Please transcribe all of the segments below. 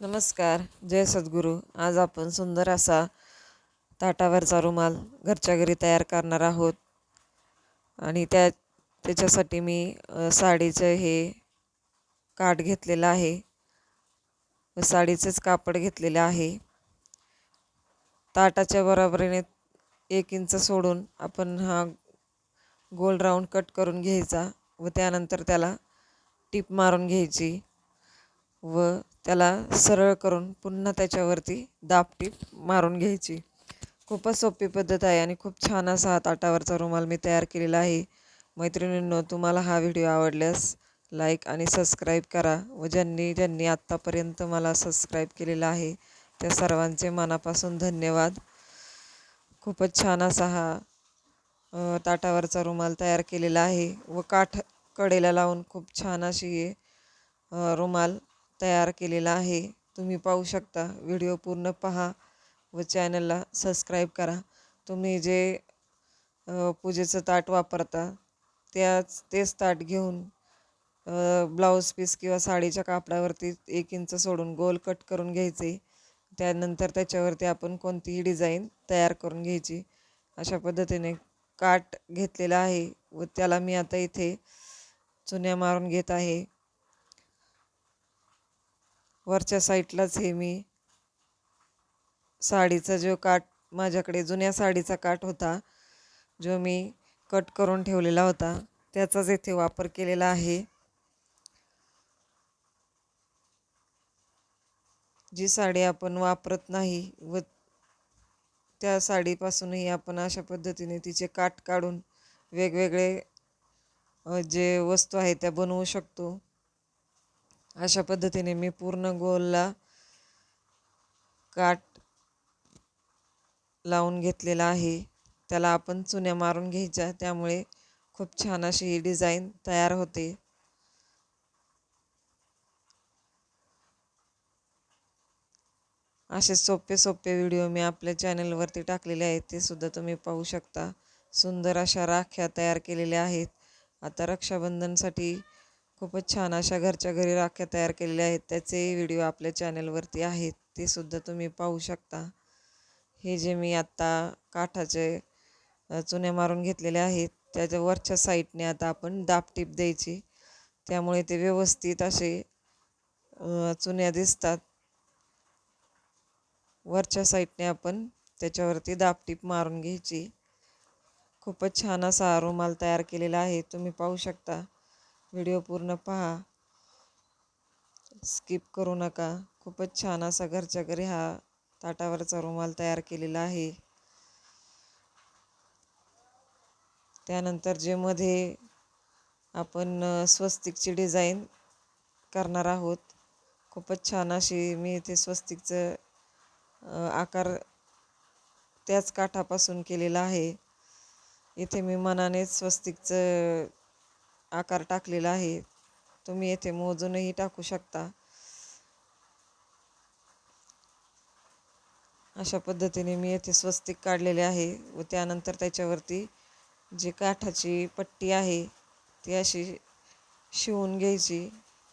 नमस्कार जय सद्गुरू. आज आपण सुंदर असा ताटावरचा रुमाल घरच्या घरी तयार करणार आहोत. आणि त्या त्याच्यासाठी मी साडीचं हे काठ घेतलेलं आहे. व कापड घेतलेलं आहे. ताटाच्या बरोबरीने एक इंच सोडून आपण हा गोल राऊंड कट करून घ्यायचा व त्यानंतर त्याला टीप मारून घ्यायची. व त्याला सरळ करून पुन्हा त्याच्यावरती दाबटीप मारून घ्यायची. खूपच सोपी पद्धत आहे आणि खूप छान असा हा ताटावरचा रुमाल मी तयार केलेला आहे. मैत्रिणींनो तुम्हाला हा व्हिडिओ आवडल्यास लाईक आणि सबस्क्राईब करा व ज्यांनी ज्यांनी आत्तापर्यंत मला सबस्क्राईब केलेला आहे त्या सर्वांचे मनापासून धन्यवाद. खूपच छान असा हा ताटावरचा रुमाल तयार केलेला आहे व काठ कडेला लावून खूप छान अशी रुमाल तयार केलेला आहे. तुम्ही पाहू शकता. व्हिडिओ पूर्ण पहा व चॅनलला सबस्क्राईब करा. तुम्ही जे पूजेचं ताट वापरता त्याच तेच ताट घेऊन ब्लाऊज पीस किंवा साडीच्या कापडावरती एक इंच सोडून गोल कट करून घ्यायचे. त्यानंतर त्याच्यावरती आपण कोणतीही डिझाईन तयार करून घ्यायची. अशा पद्धतीने काट घेतलेला आहे व त्याला मी आता इथे चुन्या मारून घेत आहे. वरच्या साईडलाच हे मी साडीचा जो काठ माझ्याकडे जुन्या साडीचा काठ होता जो मी कट करून ठेवलेला होता त्याचाच येथे वापर केलेला आहे. जी साडी आपण वापरत नाही व त्या साडीपासूनही आपण अशा पद्धतीने तिचे काठ काढून वेगवेगळे जे वस्तू आहे त्या बनवू शकतो. अशा पद्धतीने मी पूर्ण गोलला काट लावून घेतलेला आहे. त्याला आपण चुन्या मारून घ्यायच्या त्यामुळे खूप छान अशी ही डिझाईन तयार होते. असे सोपे सोपे व्हिडिओ मी आपल्या चॅनलवरती टाकलेले आहेत ते सुद्धा तुम्ही पाहू शकता. सुंदर अशा राख्या तयार केलेल्या आहेत. आता रक्षाबंधनसाठी खूपच छान अशा घरच्या घरी राख्या तयार केलेल्या आहेत. त्याचे व्हिडिओ आपल्या चॅनलवरती आहेत. ते सुद्धा तुम्ही पाहू शकता. हे जे मी आत्ता काठाचे अ, चुन्या मारून घेतलेले आहेत त्याच्या वरच्या साईडने आता आपण दाबटीप द्यायची. त्यामुळे ते व्यवस्थित असे चुन्या दिसतात. वरच्या साईडने आपण त्याच्यावरती दाबटीप मारून घ्यायची. खूपच छान असा रुमाल तयार केलेला आहे. तुम्ही पाहू शकता. व्हिडिओ पूर्ण पहा. स्किप करू नका. खूपच छान असा घरच्या घरी हा ताटावरचा रुमाल तयार केलेला आहे. त्यानंतर जे मध्ये आपण स्वस्तिकची डिझाईन करणार आहोत. खूपच छान अशी मी इथे स्वस्तिकचं आकार त्याच काठापासून केलेला आहे. इथे मी मनानेच स्वस्तिकचं आकार टाकलेला आहे. तुम्ही येथे मोजूनही टाकू शकता. अशा पद्धतीने मी येथे स्वस्तिक काढलेले आहे व त्यानंतर त्याच्यावरती जी काठाची पट्टी आहे ती अशी शिवून घ्यायची.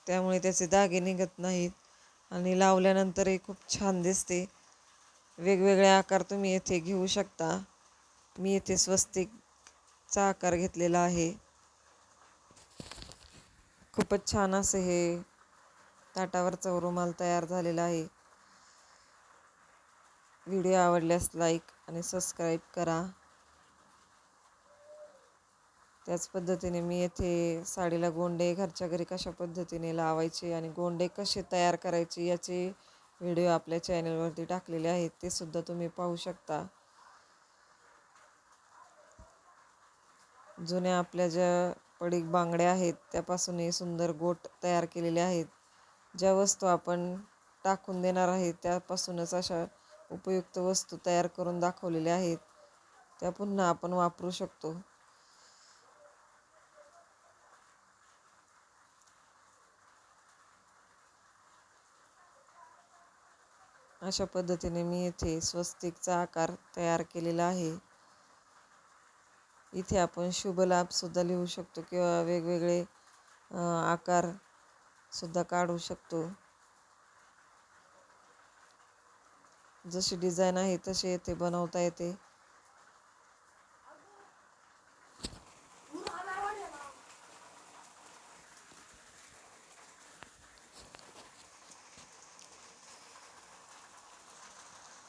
त्यामुळे त्याचे दागे निघत नाहीत आणि लावल्यानंतरही खूप छान दिसते. वेगवेगळे आकार तुम्ही येथे घेऊ शकता. मी येथे स्वस्तिकचा आकार घेतलेला आहे. खूपच छान असं हे ताटावरचा रुमाल तयार झालेला आहे. व्हिडिओ आवडल्यास लाईक आणि सबस्क्राईब करा. त्याच पद्धतीने मी येथे साडीला गोंडे घरच्या घरी कशा पद्धतीने लावायचे आणि गोंडे कसे तयार करायचे याचे व्हिडिओ आपल्या चॅनलवरती टाकलेले आहेत ते सुद्धा तुम्ही पाहू शकता. जुन्या आपल्या ज्या पडीक बांगड्या आहेत त्यापासूनही सुंदर गोट तयार केलेले आहेत. ज्या वस्तू आपण टाकून देणार आहे त्यापासूनच अशा उपयुक्त वस्तू तयार करून दाखवलेल्या आहेत. त्या पुन्हा आपण वापरू शकतो. अशा पद्धतीने मी इथे स्वस्तिकचा आकार तयार केलेला आहे. इथे आपण शुभ लिहू शकतो किंवा वेगवेगळे आकार सुद्धा काढू शकतो. जशी डिझाईन आहे तशी येते बनवता येते.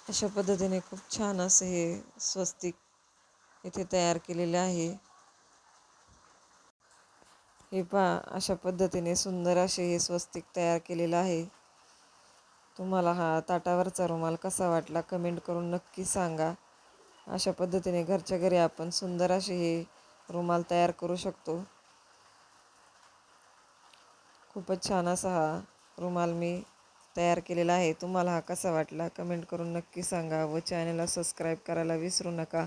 अशा पद्धतीने खूप छान असं हे स्वस्तिक इथे तयार केलेले आहे. हे पहा अशा पद्धतीने सुंदर असे हे स्वस्तिक तयार केलेलं आहे. तुम्हाला हा ताटावरचा रुमाल कसा वाटला कमेंट करून नक्की सांगा. अशा पद्धतीने घरच्या घरी आपण सुंदर असे हे रुमाल तयार करू शकतो. खूपच छान असा हा रुमाल मी तयार केलेला आहे. तुम्हाला हा कसा वाटला कमेंट करून नक्की सांगा व चॅनलला सबस्क्राईब करायला विसरू नका.